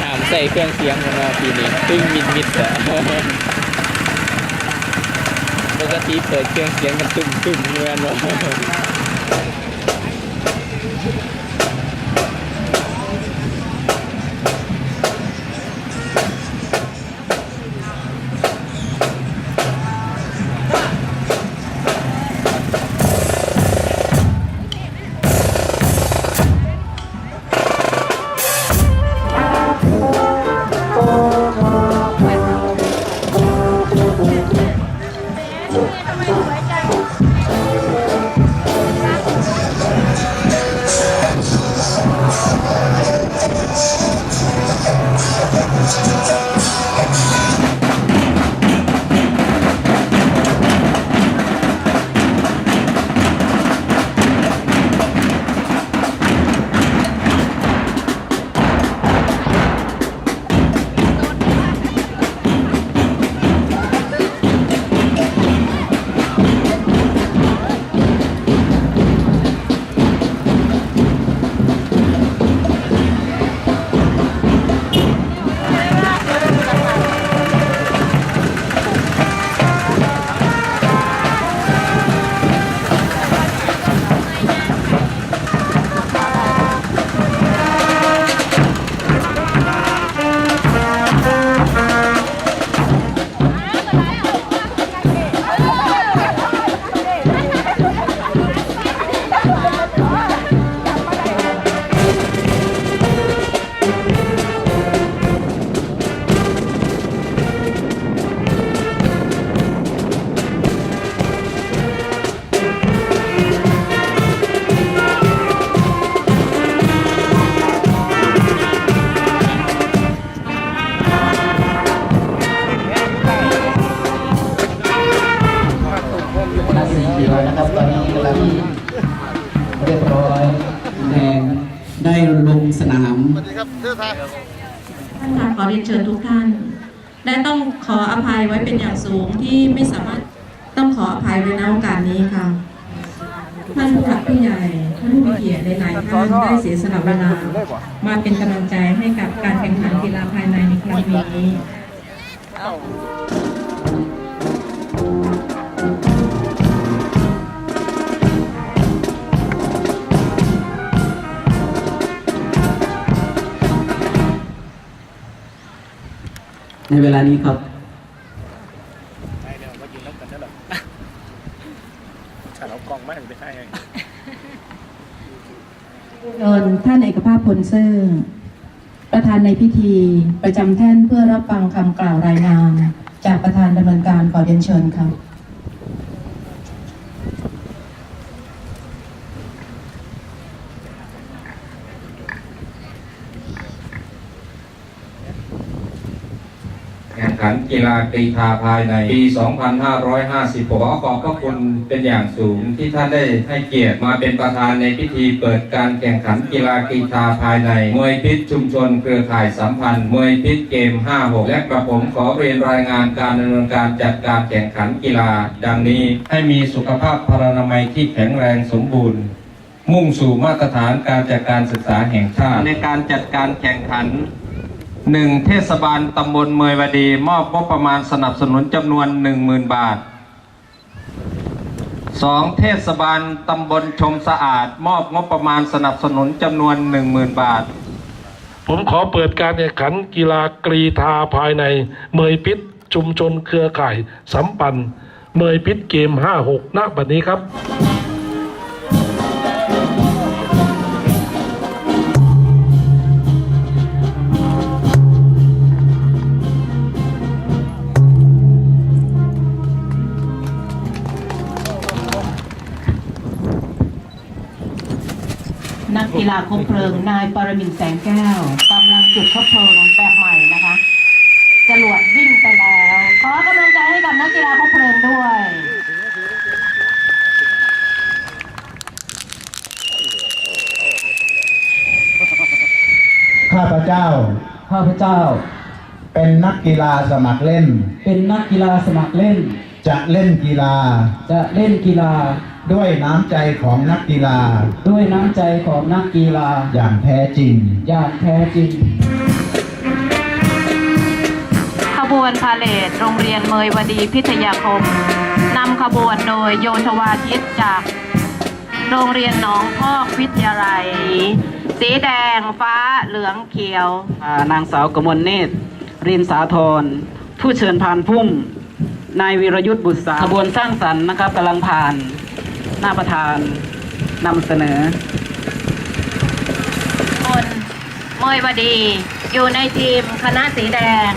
ถามใส่เครื่องเสียงมาปีนี้ตึ้งมิดมิดแต่ปกติเปิดเครื่องเสียงกันตึ้มตึ้งเงินวะ ลงสนามท่านคะขอเรียนเชิญทุกท่าน และต้องขออภัยไว้เป็นอย่างสูงที่ไม่สามารถต้องขออภัยไว้ในโอกาสนี้ค่ะ ท่านผู้หลักผู้ใหญ่ท่านผู้มีเกียรติหลายๆท่านได้เสียสละเวลามาเป็นกำลังใจให้กับการแข่งขันกีฬาภายในในครั้งนี้ เวลานี้ครับฉันเอากล้องมาไปให้ไงเชิญท่านเอกภาพพลเซอร์ประธานในพิธีประจำแท่นเพื่อรับฟังคำกล่าวรายงาน จากประธานดำเนินการขอเรียนเชิญค่ะแข่งขันกีฬากรีฑาภายในปี 2556ขอขอบพระคุณเป็นอย่างสูงที่ท่านได้ให้เกียรติมาเป็นประธานในพิธีเปิดการแข่งขันกีฬากรีฑาภายใน มวยพิษชุมชนเครือข่ายสัมพันธ์ มวยพิษเกม 56 และกระผมขอเรียนรายงานการดำเนินการจัดการแข่งขันกีฬา ดังนี้ให้มีสุขภาพพรรณนามัยที่แข็งแรงสมบูรณ์มุ่งสู่มาตรฐานการจัดการศึกษาแห่งชาติในการจัดการแข่งขัน หนึ่งเทศบาลตำบลเมยวดี มอบงบประมาณสนับสนุนจำนวน 10,000 บาท 2. เทศบาลตำบลชมสะอาด มอบงบประมาณสนับสนุนจำนวน 10,000 บาท ผมขอเปิดการแข่งขันกีฬากรีธาภายใน เมยพิษชุมชนเครือข่าย สัมปัน เมยพิษเกม 56 ณ บัดนี้ครับ กกีฬาคบเพลิง นายปรมินทร์แสงแก้วกำลังจุดคบเพลิงแบบใหม่นะคะจรวดวิ่งไปแล้ว ขอกำลังใจให้กับนักกีฬาคบเพลิงด้วยข้าพเจ้า ข้าพเจ้า เป็นนักกีฬาสมัครเล่น เป็นนักกีฬาสมัครเล่น จะเล่นกีฬา จะเล่นกีฬา ด้วยน้ำใจของนักกีฬา ด้วยน้ำใจของนักกีฬา อย่างแท้จริง อย่างแท้จริงวนพาเลทโรงเรียนเมยวดีพิทยาคมนำขบวนโดยโยธวาทิตจากโรงเรียนหนองพอกวิทยาลัย สีแดงฟ้าเหลืองเขียวอ่านางสาวกมลเนตร รินสาธรผู้เชิญพานพุ่ม นายวีรยุทธ์บุตรสาขบวนสร้างสรรค์นะครับกำลังผ่าน หน้าประธานนำเสนอคนเมยวดีอยู่ในทีมคณะสีแดง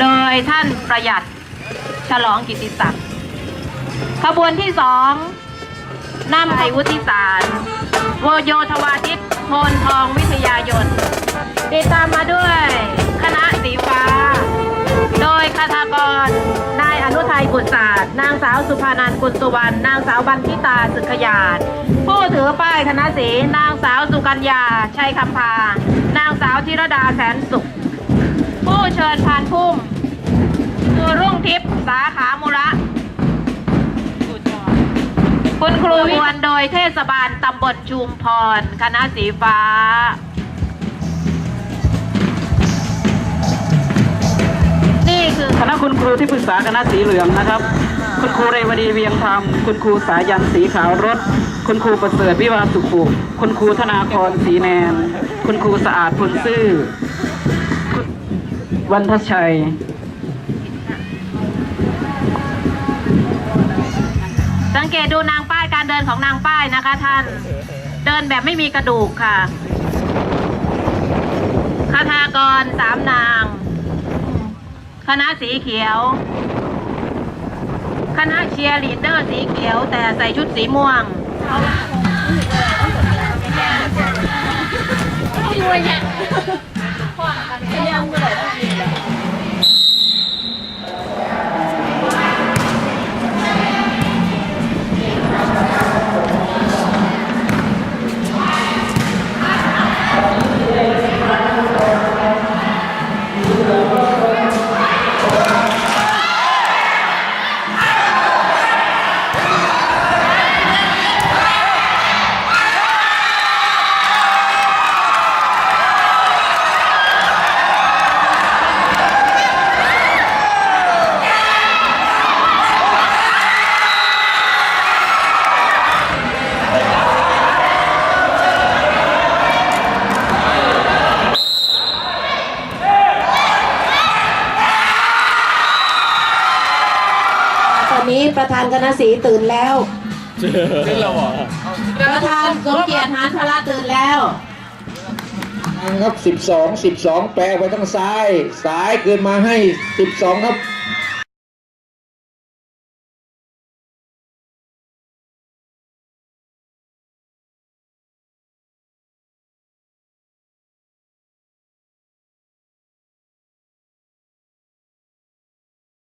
โดยท่านประหยัดฉลองกิติศักดิ์ขบวนที่สองนำไอวุฒิสารโวโยธวาทิตโพนทองวิทยายนติดตามมาด้วย บุตรศาสตร์ นางสาวสุภานันท์กุลสุวรรณ นางสาวบันทิตาสึกขยานผู้ถือป้ายคณะสีนางสาวสุกัญญา ชัยคำพา นางสาวธิรดาแสนสุข ผู้เชิญพานพุ่มคือรุ่งทิพย์สาขามุระ คุณครูวันโดยเทศบาลตำบลชุมพร คณะสีฟ้า รูที่ปรึกษาคณะสีเหลืองนะครับ คุณครูเรวดีเวียงธรรม คุณครูสายันสีขาวรถ คุณครูประเสริฐวิวาสุขุคุณครูธนาครสีแนน คุณครูสะอาดพุนซื่อคุณวันทชัยสังเกตดูนางป้ายการเดินของนางป้ายนะคะท่าน เดินแบบไม่มีกระดูกค่ะคาถากรสามนาง คณะสีเขียว คณะเชียร์ลีดเดอร์สีเขียว แต่ใส่ชุดสีม่วงตอนนี้ ประธานคณะสีตื่นแล้ว ขึ้นเราเหรอประธานสมเกียรติหานพระตื่นแล้วครับ 12 12 แปลไปทางซ้าย ซ้ายคืนมาให้ 12 ครับ